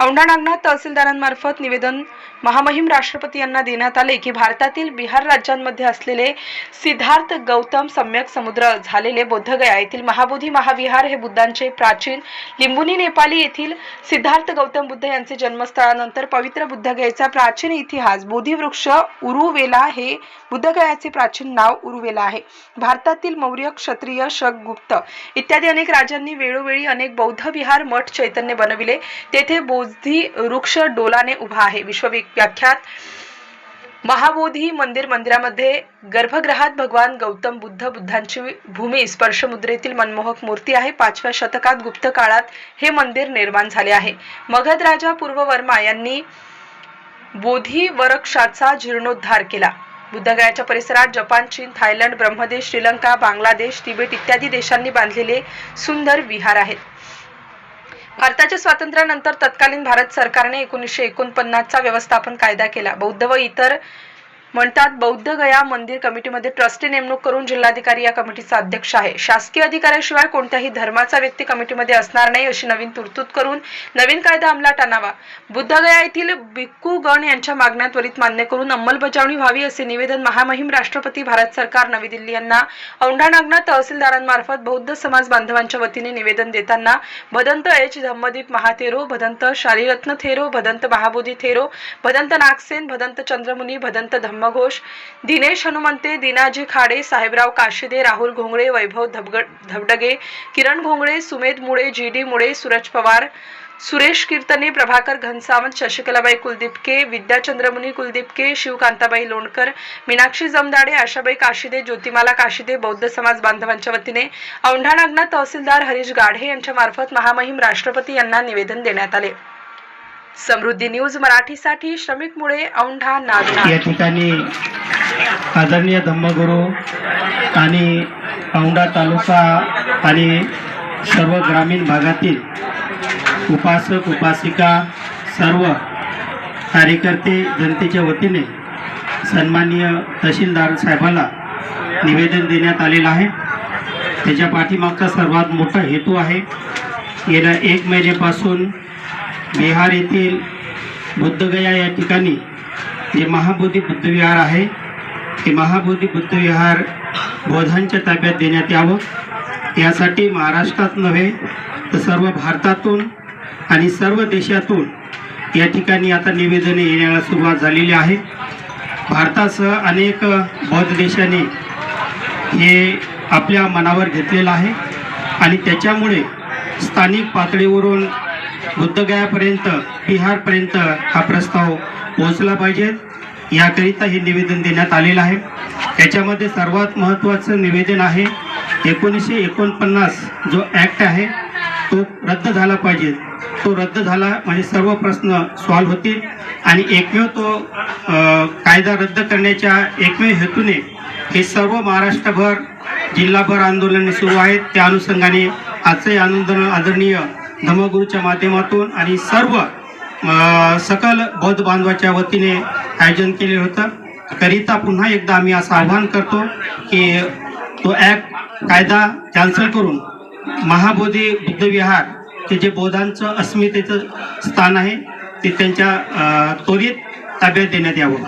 औंढा नागनाथ तहसीलदारांमार्फत निवेदन महामहिम राष्ट्रपती यांना देण्यात आले की भारतातील बिहार राज्यांमध्ये असलेले सिद्धार्थ गौतम सम्यक समुद्र झालेले बोद्धगया येथील महाबोधी महाविहार हे बुद्धांचे प्राचीन लिंबुनी नेपाली येथील सिद्धार्थ गौतम बुद्ध यांचे जन्मस्थळानंतर पवित्र बुद्धगयेचा प्राचीन इतिहास बोधिवृक्ष उरुवेला हे बुद्धगयाचे प्राचीन नाव उरुवेला आहे. भारतातील मौर्य क्षत्रिय शक गुप्त इत्यादी अनेक राजांनी वेळोवेळी अनेक बौद्ध विहार मठ चैतन्य बनविले. तेथे बोध वृक्ष डोलाने उभा आहे. विश्वविख्यात महाबोधी मंदिर मंदिरामध्ये गर्भगृहात भगवान गौतम बुद्ध बुद्धांची भूमी स्पर्शमुद्रेतील मनमोहक मूर्ती आहे. पाचव्या शतकात गुप्त काळात हे मंदिर निर्माण झाले आहे. मगध राजा पूर्ववर्मा यांनी बोधी वरक्षाचा जीर्णोद्धार केला. बुद्धगयाच्या परिसरात जपान चीन थायलंड ब्रह्मदेश श्रीलंका बांगलादेश तिबेट इत्यादी देशांनी बांधलेले सुंदर विहार आहेत. भारताच्या स्वातंत्र्यानंतर तत्कालीन भारत सरकारने एकोणीसशे एकोणपन्नासचा व्यवस्थापन कायदा केला. बौद्ध व इतर म्हणतात बौद्ध गया मंदिर कमिटीमध्ये ट्रस्टी नेमणूक करून जिल्हाधिकारी या कमिटीचा अध्यक्ष आहे. शासकीय अधिकाऱ्याशिवाय कोणत्याही धर्माचा व्यक्ती कमिटीमध्ये असणार नाही अशी नवीन तरतूद करून नवीन कायदा अंमलात आणावा. बुद्धगया येथील भिक्खू गण यांच्या मागण्या त्वरित मान्य करून अंमलबजावणी व्हावी असे निवेदन महामहिम राष्ट्रपती भारत सरकार नवी दिल्ली यांना. औंढा नागनाथ तहसीलदारांमार्फत बौद्ध समाज बांधवांच्या वतीने निवेदन देताना Bhadant H. Dhammadip Mahathero Bhadant Shaliratna Thero Bhadant Mahabodhi Thero Bhadant Nagsen Bhadant Chandramuni Bhadant Dhamma Brahmaghosh Dinesh Hanumante Dinaji Khade Sahebrao Kashide Rahul Ghongade Vaibhav Dhabgad Dhabadge Kiran Ghongade Sumedh Mule G D मुळे सूरज पवार सुरेश कीर्तने प्रभाकर घनसावंत शशिकलाबाई कुलदीपके विद्या चंद्रमुनी कुलदीपके शिवकांताबाई लोणकर मीनाक्षी जमदाडे आशाबाई काशिदे ज्योतिमाला काशिदे बौद्ध समाज बांधवांच्या वतीने औंढा नागनाथ तहसीलदार हरीश गाढे यांच्या मार्फत महामहिम राष्ट्रपती यांना निवेदन देण्यात आले. समृद्धी न्यूज मराठीसाठी श्रमिक मुळे औंढा नागनाथ. या ठिकाणी आदरणीय धम्मगुरू आणि औंढा तालुका आणि सर्व ग्रामीण भागातील उपासक उपासिका सर्व कार्यकर्ते जनतेच्या वतीने सन्माननीय तहसीलदार साहेबाला निवेदन देण्यात आलेलं आहे. त्याच्या पाठीमागचा सर्वात मोठा हेतू आहे. गेल्या एक महिन्यापासून बिहार येथील बुद्धगया या ठिकाणी जे महाबोधी बुद्धविहार आहे ते महाबोधी बुद्धविहार बौद्धांच्या ताब्यात देण्यात यावं. यासाठी महाराष्ट्रात नव्हे तर सर्व भारतातून आणि सर्व देशातून या ठिकाणी आता निवेदने येण्याला सुरुवात झालेली आहे. भारतासह अनेक बौद्ध देशाने हे आपल्या मनावर घेतलेलं आहे आणि त्याच्यामुळे स्थानिक पातळीवरून बुद्धगयापर्यंत बिहारपर्यंत हा प्रस्ताव पोहोचला पाहिजे. याकरिता हे निवेदन देण्यात आलेलं आहे. त्याच्यामध्ये सर्वात महत्त्वाचं निवेदन आहे एकोणीसशे एकोणपन्नास जो ॲक्ट आहे तो रद्द झाला पाहिजे. तो रद्द झाला म्हणजे सर्व प्रश्न सॉल्व्ह होतील आणि एकमेव तो कायदा रद्द करण्याच्या एकमेव हेतूने हे सर्व महाराष्ट्रभर जिल्हाभर आंदोलने सुरू आहेत. त्या अनुषंगाने आजचे आंदोलन आदरणीय धर्मगुरूच्या माध्यमातून आणि सर्व सकल बौद्ध बांधवाच्या वतीने आयोजन केले होतं. करिता पुन्हा एकदा आम्ही असं आवाहन करतो की तो ॲक्ट कायदा कॅन्सल करून महाबोधी बुद्धविहार ते जे बौद्धांचं अस्मितेचं स्थान आहे ते त्यांच्या त्वरित ताब्यात देण्यात यावं.